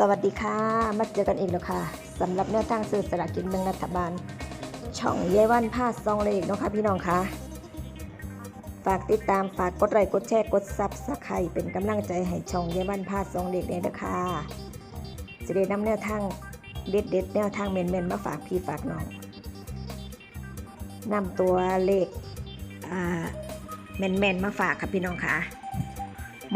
สวัสดีค่ะ มาเจอกันอีกแล้วค่ะสำหรับแนวทางซื้อสลากกินแบ่งรัฐบาล ช่องเยวันพาซองเลขเนาะค่ะพี่น้องค่ะฝากติดตามฝากกดไลค์กดแชร์กดซับสไครต์เป็นกำลังใจให้ช่องเยวันพาซองเลขเนี่ยเด้อค่ะจะได้นำแนวทางเด็ดเด็ดแนวทางเมนเมนมาฝากพี่ฝากน้องนำตัวเลขอ่าแมนแมนมาฝากค่ะพี่น้องค่ะ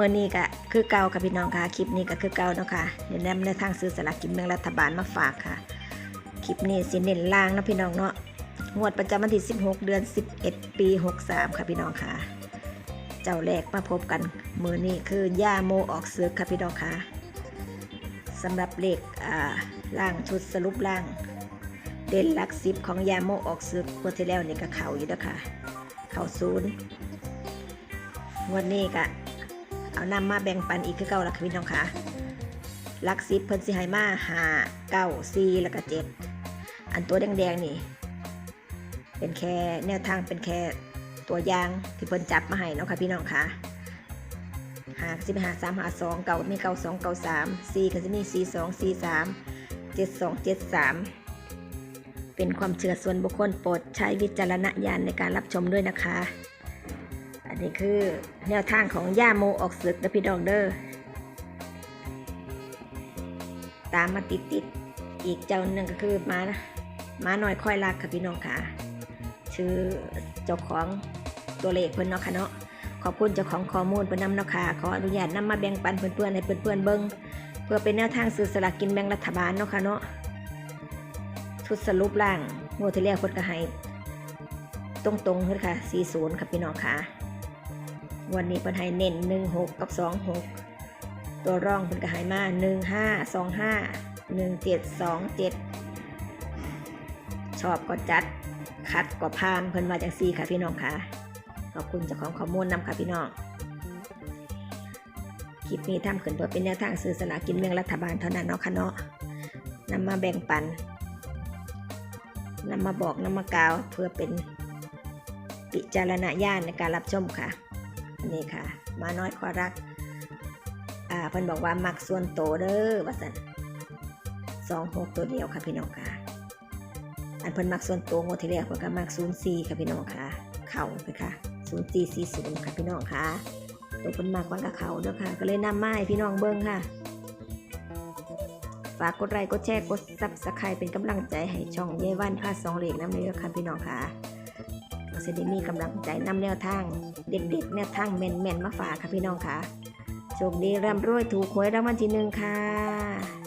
มื่อนี้ก็คือเก่าค่ะพี่น้องค่ะ คลิปนี้ก็คือเก่าเนาะค่ะเดี๋ยวนำในทางซื้อสลากกินแบ่งรัฐบาลมาฝากค่ะ คลิปนี้สิเน้นล่างนะพี่น้องเนาะ งวดประจำวันที่ 16 เดือน 11 ปี 63 ค่ะพี่น้องค่ะ เจ้าแรกมาพบกัน มือนี้คือย่าโมออกซึกค่ะพี่น้องค่ะสำหรับเลขอ่าล่างชุดสรุปล่าง เด่นหลักสิบของยาโมออกซึกงวดที่แล้วนี่ก็เข่าอยู่แล้วค่ะ เข่าศูนย์งวดนี้ก็ เอานำมาแบ่งปันอีกคือเก่าละค่ะพี่น้องค่ะลักสิบเพิ่นสิให้มาหาเก้าสี่แล้วก็เจ็ดอันตัวแดงๆนี่ เป็นแค่แนวทางเป็นแค่ตัวอย่างที่เพิ่นจับมาให้เนาะค่ะพี่น้องค่ะหาสิบหาสามหาสองเก่ามีเก่าสองเก่าสามสี่ก็จะมีสี่สองสี่สามเจ็ดสองเจ็ดสามเป็นความเชื่อส่วนบุคคลโปรดใช้วิจารณญาณในการรับชมด้วยนะคะ อันนี้คือแนวทางของย่าโมออกศึกนะพี่ดองเดอร์ตามมาติดติดอีกเจ้าหนึ่งก็คือมานะมาหน่อยค่อยรักค่ะพี่น้องค่ะ ชื่อเจ้าของตัวเลขเพิ่อนเนาะค่ะเนาะขอบคุณเจ้าของข้อมูลเพิ่อนนำเนาะค่ะขออนุญาตนำมาแบ่งปันเพื่อนๆให้เพื่อนๆเบิ่งเพื่อเป็นแนวทางซื้อสลากกินแบ่งรัฐบาลเนาะค่ะเนาะชุดสรุปล่างงวดที่แล้วเพิ่นก็ให้ตรงๆเพิ่นค่ะ40ค่ะพี่น้องค่ะ วันนี้เพิ่นให้เน้น16 กับ 26 ตัวร่องเพิ่นก็ให้มา 15 25 17 27 ชอบก็จัด คัดก็พานเพิ่นมาจังซี่ค่ะพี่น้องค่ะ ขอบคุณเจ้าของข้อมูลนำค่ะพี่น้องคลิปนี้ทำขึ้นเพื่อเป็นแนวทางซื้อสลากกินแบ่งรัฐบาลเท่านั้นเนาะค่ะเนาะนำมาแบ่งปันนำมาบอกนำมากล่าวเพื่อเป็นปิจารณญาณในการรับชมค่ะ นี่ค่ะ มาน้อยขอรัก อ่าเพิ่นบอกว่ามักส่วนโตเด้อว่าซั่นสองหกตัวเดียวค่ะพี่น้องค่ะ อันเพิ่นมักส่วนโตงวดที่แล้วเพิ่นก็มัก04ค่ะพี่น้องค่ะ เข่าไปค่ะ0440ค่ะพี่น้องค่ะตัวเพิ่นมักมันก็เขาเด้อค่ะ ก็เลยนำมาให้พี่น้องเบิ่งค่ะฝากกดไลค์กดแชร์กด Subscribe เป็นกำลังใจให้ช่องเยวันพาสองเหล็กน้ำเด้อค่ะพี่น้องค่ะ ก็จะได้มีกำลังใจนำแนวทาง เด็ดๆแนวทางแม่นๆมาฝากค่ะพี่น้องค่ะโชคดีร่ำรวยถูกหวยรางวัลที่หนึ่งค่ะ